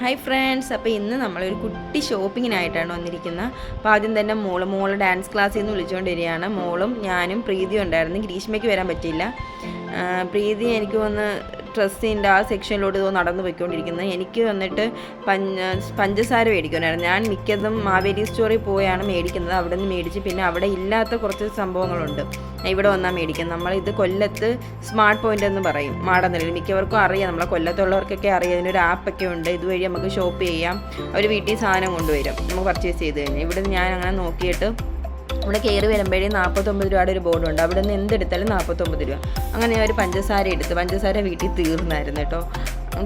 Hi friends അപ്പോൾ ഇന്ന് നമ്മളൊരു കുട്ടി ഷോപ്പിങ്ങിനായിട്ടാണ് വന്നിരിക്കുന്നത്. അപ്പോൾ ആദ്യം തന്നെ മോൾ മോൾ ഡാൻസ് ക്ലാസ്സിൽ നിന്ന് വിളിച്ചുകൊണ്ട് വരികയാണ് മോളും ഞാനും പ്രീതിയും ഉണ്ടായിരുന്നു. ഗ്രീഷ്മയ്ക്ക് വരാൻ പറ്റിയില്ല. പ്രീതി എനിക്ക് വന്ന് ഡ്രസ്സിന്റെ ആ സെക്ഷനിലോട്ട് ഇതോ നടന്നു പോയിക്കൊണ്ടിരിക്കുന്നത് എനിക്ക് വന്നിട്ട് പഞ്ച പഞ്ചസാര മേടിക്കുന്നുണ്ടായിരുന്നു ഞാൻ മിക്കതും മാവേലി സ്റ്റോറിൽ പോയാണ് മേടിക്കുന്നത്. അവിടെ നിന്ന് മേടിച്ച് പിന്നെ അവിടെ ഇല്ലാത്ത കുറച്ച് സംഭവങ്ങളുണ്ട്. ഇവിടെ വന്നാൽ മേടിക്കുന്നത്. നമ്മളിത് കൊല്ലത്ത് സ്മാർട്ട് പോയിന്റ് എന്ന് പറയും. മാടനിലയിൽ. മിക്കവർക്കും അറിയാം. നമ്മളെ കൊല്ലത്തുള്ളവർക്കൊക്കെ അറിയാം. ഇതിനൊരു ആപ്പൊക്കെ ഉണ്ട്. ഇതുവഴി നമുക്ക് ഷോപ്പ് ചെയ്യാം. അവർ വീട്ടിൽ സാധനം കൊണ്ടുവരും. നമുക്ക് പർച്ചേസ് ചെയ്ത് കഴിഞ്ഞാൽ. ഇവിടെ ഞാൻ അങ്ങനെ നോക്കിയിട്ട് ഇവിടെ കയറി വരുമ്പോഴേ നാൽപ്പത്തൊമ്പത് രൂപയുടെ ഒരു ബോർഡ് ഉണ്ട്. അവിടെ നിന്ന് എന്തെടുത്താലും നാൽപ്പത്തൊമ്പത് രൂപ. അങ്ങനെ ഒരു പഞ്ചസാര എടുത്ത് പഞ്ചസാര വീട്ടിൽ തീർന്നായിരുന്നു കേട്ടോ.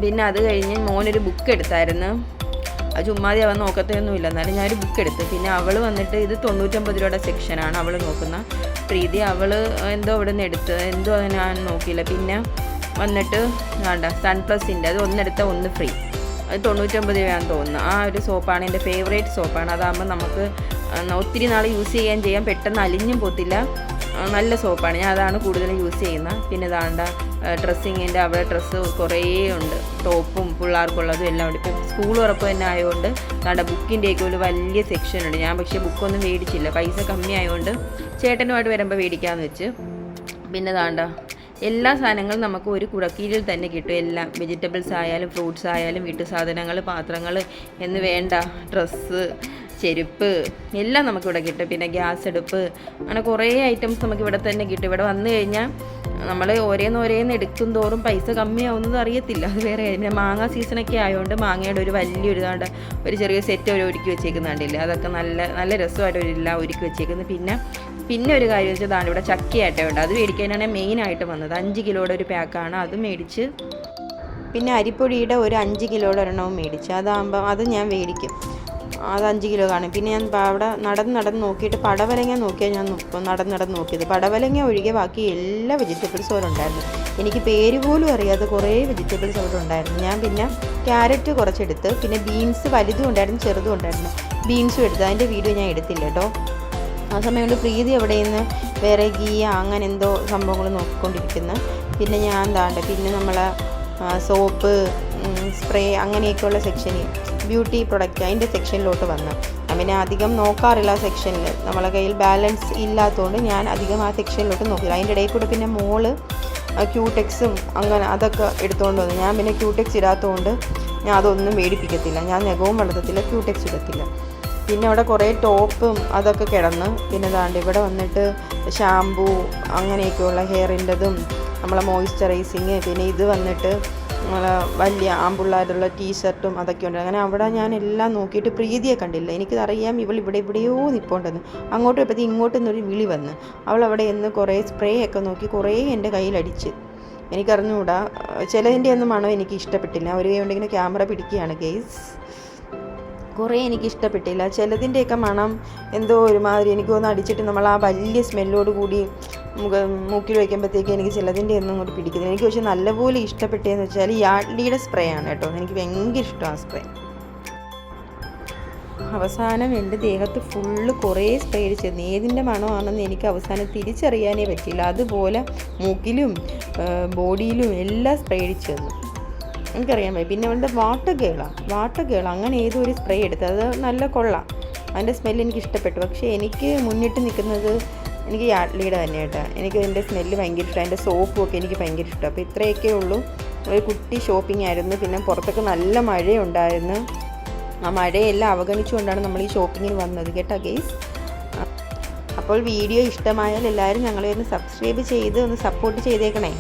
പിന്നെ അത് കഴിഞ്ഞ് മോനൊരു ബുക്ക് എടുത്തായിരുന്നു. അത് ചുമ്മാതെ അവൻ നോക്കത്തൊന്നുമില്ല എന്നാലും ഞാനൊരു ബുക്ക് എടുത്ത്. പിന്നെ അവൾ വന്നിട്ട് ഇത് തൊണ്ണൂറ്റൊമ്പത് രൂപയുടെ സെക്ഷനാണ് അവൾ നോക്കുന്ന പ്രീതി. അവൾ എന്തോ അവിടെ നിന്ന് എടുത്ത്. എന്തോ ഞാൻ നോക്കിയില്ല. പിന്നെ വന്നിട്ട് വേണ്ട സൺ പ്ലസിന്റെ അത് ഒന്നെടുത്താൽ ഒന്ന് ഫ്രീ തൊണ്ണൂറ്റൊമ്പത് രൂപയാണെന്ന് തോന്നുന്നു. ആ ഒരു സോപ്പാണ് എന്റെ ഫേവറേറ്റ് സോപ്പാണ്. അതാകുമ്പോൾ നമുക്ക് ഒത്തിരി നാൾ യൂസ് ചെയ്യാൻ ചെയ്യാൻ പെട്ടെന്ന് അലിഞ്ഞും പോത്തില്ല. നല്ല സോപ്പാണ്. ഞാൻ അതാണ് കൂടുതലും യൂസ് ചെയ്യുന്നത്. പിന്നെ ഇതാണ്ട ഡ്രസ്സിങ്ങിന്റെ അവിടെ ഡ്രസ്സ് കുറേ ഉണ്ട്. ടോപ്പും പിള്ളേർക്കുള്ളതും എല്ലാം ഉണ്ട്. ഇപ്പം സ്കൂൾ ഉറപ്പ് തന്നെ ആയതുകൊണ്ട് താണ്ട ബുക്കിന്റെയൊക്കെ ഒരു വലിയ സെക്ഷൻ ഉണ്ട്. ഞാൻ പക്ഷേ ബുക്കൊന്നും മേടിച്ചില്ല. പൈസ കമ്മി ആയതുകൊണ്ട് ചേട്ടനുമായിട്ട് വരുമ്പോൾ മേടിക്കാമെന്ന് വെച്ച്. പിന്നെ താണ്ട എല്ലാ സാധനങ്ങളും നമുക്ക് ഒരു കുടക്കീഴിൽ തന്നെ കിട്ടും. എല്ലാം വെജിറ്റബിൾസ് ആയാലും ഫ്രൂട്ട്സ് ആയാലും വീട്ടു സാധനങ്ങൾ പാത്രങ്ങൾ എന്ന് വേണ്ട ഡ്രസ്സ് ചെരുപ്പ് എല്ലാം നമുക്കിവിടെ കിട്ടും. പിന്നെ ഗ്യാസ് അടുപ്പ് അങ്ങനെ കുറേ ഐറ്റംസ് നമുക്ക് ഇവിടെ തന്നെ കിട്ടും. ഇവിടെ വന്നു കഴിഞ്ഞാൽ നമ്മൾ ഓരോന്ന് ഓരോന്ന് എടുക്കും തോറും പൈസ കമ്മിയാവുന്നത് അറിയത്തില്ല. അത് വേറെ പിന്നെ മാങ്ങ സീസണൊക്കെ ആയതുകൊണ്ട് മാങ്ങയുടെ ഒരു വലിയൊരു ഇതാണ്ട് ഒരു ചെറിയ സെറ്റ് ഒരു ഒരുക്കി വെച്ചേക്കുന്നുണ്ടില്ലേ അതൊക്കെ നല്ല നല്ല രസമായിട്ട് ഒരു എല്ലാം ഒരുക്കി വെച്ചേക്കുന്നത് പിന്നെ പിന്നെ ഒരു കാര്യം വെച്ചാൽ ദാണ്ട് ഇവിടെ ചക്കയായിട്ട് ഉണ്ട്. അത് മേടിക്കാനാണ് മെയിനായിട്ട് വന്നത്. അഞ്ച് കിലോയുടെ ഒരു പാക്കാണ് അത് മേടിച്ച് പിന്നെ അരിപ്പൊടിയുടെ ഒരു അഞ്ച് കിലോയുടെ ഒരെണ്ണവും മേടിച്ച്. അതാകുമ്പോൾ അത് ഞാൻ മേടിക്കും. അത് അഞ്ച് കിലോ കാണും. പിന്നെ ഞാൻ അവിടെ നടന്ന് നടന്ന് നോക്കിയിട്ട് പടവലങ്ങ നോക്കിയാൽ ഞാൻ നടന്ന് നടന്ന് നോക്കിയത്. പടവലങ്ങ ഒഴികെ ബാക്കി എല്ലാ വെജിറ്റബിൾസും അവിടെ ഉണ്ടായിരുന്നു. എനിക്ക് പേര് പോലും അറിയാതെ കുറേ വെജിറ്റബിൾസ് അവിടെ ഉണ്ടായിരുന്നു. ഞാൻ പിന്നെ ക്യാരറ്റ് കുറച്ചെടുത്ത് പിന്നെ ബീൻസ് വലുതും ഉണ്ടായിരുന്നു ചെറുതും ഉണ്ടായിരുന്നു. ബീൻസും എടുത്ത്. അതിന്റെ വീഡിയോ ഞാൻ എടുത്തില്ല കേട്ടോ. ആ സമയം കൊണ്ട് പ്രീതി എവിടെ നിന്ന് വേറെ ഗീയ അങ്ങനെ എന്തോ സംഭവങ്ങൾ നോക്കിക്കൊണ്ടിരിക്കുന്നു. പിന്നെ ഞാൻ താണ്ട പിന്നെ നമ്മൾ സോപ്പ് സ്പ്രേ അങ്ങനെയൊക്കെയുള്ള സെക്ഷനിൽ ബ്യൂട്ടി പ്രൊഡക്റ്റ് അതിന്റെ സെക്ഷനിലോട്ട് വന്നു. പിന്നെ അധികം നോക്കാറില്ല സെക്ഷനിൽ. നമ്മളെ കയ്യിൽ ബാലൻസ് ഇല്ലാത്തതുകൊണ്ട് ഞാൻ അധികം ആ സെക്ഷനിലോട്ട് നോക്കില്ല. അതിന്റെ ഇടയിൽ കൂടെ പിന്നെ മോൾ ക്യൂടെക്സും അങ്ങനെ അതൊക്കെ എടുത്തുകൊണ്ട് വന്നു. ഞാൻ പിന്നെ ക്യൂടെക്സ് ഇടാത്തതുകൊണ്ട് ഞാൻ അതൊന്നും മേടിപ്പിക്കത്തില്ല. ഞാൻ നഖവും വളർത്തത്തില്ല ക്യൂടെക്സ് ഇടത്തില്ല. പിന്നെ അവിടെ കുറേ ടോപ്പും അതൊക്കെ കിടന്ന്. പിന്നെ ദാണ്ട് ഇവിടെ വന്നിട്ട് ഷാമ്പൂ അങ്ങനെയൊക്കെയുള്ള ഹെയറിന്റെതും നമ്മളെ മോയ്സ്ചറൈസിങ് പിന്നെ ഇത് വന്നിട്ട് നമ്മളെ വലിയ ആമ്പിള്ളേരുള്ള ടീഷർട്ടും അതൊക്കെ ഉണ്ട്. അങ്ങനെ അവിടെ ഞാൻ എല്ലാം നോക്കിയിട്ട് പ്രീതിയെ കണ്ടില്ല. എനിക്കതറിയാം ഇവൾ ഇവിടെ എവിടെയോ നിൽപ്പുണ്ടെന്ന് അങ്ങോട്ട് പോയപ്പോഴത്തേക്ക് ഇങ്ങോട്ട് നിന്നൊരു വിളി വന്ന്. അവൾ അവിടെ നിന്ന് കുറേ സ്പ്രേ ഒക്കെ നോക്കി കുറേ എന്റെ കയ്യിലടിച്ച്. എനിക്കറിഞ്ഞുകൂടാ ചിലതിന്റെ ഒന്നും മണം എനിക്ക് ഇഷ്ടപ്പെട്ടില്ല ഒരു കൈ ഉണ്ടെങ്കിൽ ക്യാമറ പിടിക്കുകയാണ് ഗെയ്സ് കുറേ എനിക്ക് ഇഷ്ടപ്പെട്ടില്ല ചിലതിന്റെയൊക്കെ മണം എന്തോ ഒരുമാതിരി എനിക്ക് ഒന്ന് അടിച്ചിട്ട് നമ്മൾ ആ വലിയ സ്മെല്ലോട് കൂടി മുഖ മൂക്കിൽ വയ്ക്കുമ്പോഴത്തേക്ക് എനിക്ക് ചിലതിന്റെ ഒന്നും കൂടി പിടിക്കുന്നില്ല. എനിക്ക് പക്ഷേ നല്ലപോലെ ഇഷ്ടപ്പെട്ടതെന്ന് വെച്ചാൽ യാഡ്ലിയുടെ സ്പ്രേ ആണ് കേട്ടോ. എനിക്ക് ഭയങ്കര ഇഷ്ടമാണ് ആ സ്പ്രേ അവസാനം എന്റെ ദേഹത്ത് ഫുള്ള് കുറേ സ്പ്രേ അടിച്ചിരുന്നു. ഏതിന്റെ മണമാണെന്ന് എനിക്ക് അവസാനം തിരിച്ചറിയാനേ പറ്റിയില്ല. അതുപോലെ മൂക്കിലും ബോഡിയിലും എല്ലാം സ്പ്രേ അടിച്ചു തന്നു എനിക്കറിയാൻ പറ്റും പിന്നെ അവളുടെ വാട്ടർ കേളാണ് വാട്ടർ കേള അങ്ങനെ ഏതോ ഒരു സ്പ്രേ എടുത്ത് അത് നല്ല കൊള്ളാം. അതിന്റെ സ്മെല്ല് എനിക്ക് ഇഷ്ടപ്പെട്ടു. പക്ഷേ എനിക്ക് മുന്നിട്ട് നിൽക്കുന്നത് എനിക്ക് യാഡ്ലിയുടെ തന്നെ കേട്ടോ. എനിക്ക് അതിന്റെ സ്മെല്ല് ഭയങ്കര ഇഷ്ടം അതിന്റെ സോപ്പും ഒക്കെ എനിക്ക് ഭയങ്കര ഇഷ്ടം അപ്പോൾ ഇത്രയൊക്കെ ഉള്ളൂ. ഒരു കുട്ടി ഷോപ്പിംഗ് ആയിരുന്നു. പിന്നെ പുറത്തൊക്കെ നല്ല മഴയുണ്ടായിരുന്നു. ആ മഴയെല്ലാം അവഗണിച്ചുകൊണ്ടാണ് നമ്മൾ ഈ ഷോപ്പിങ്ങിന് വന്നത്. കേട്ടോ ഗെയ്സ് അപ്പോൾ വീഡിയോ ഇഷ്ടമായാൽ എല്ലാവരും ഞങ്ങളെ ഒന്ന് സബ്സ്ക്രൈബ് ചെയ്ത് ഒന്ന് സപ്പോർട്ട് ചെയ്തേക്കണേ.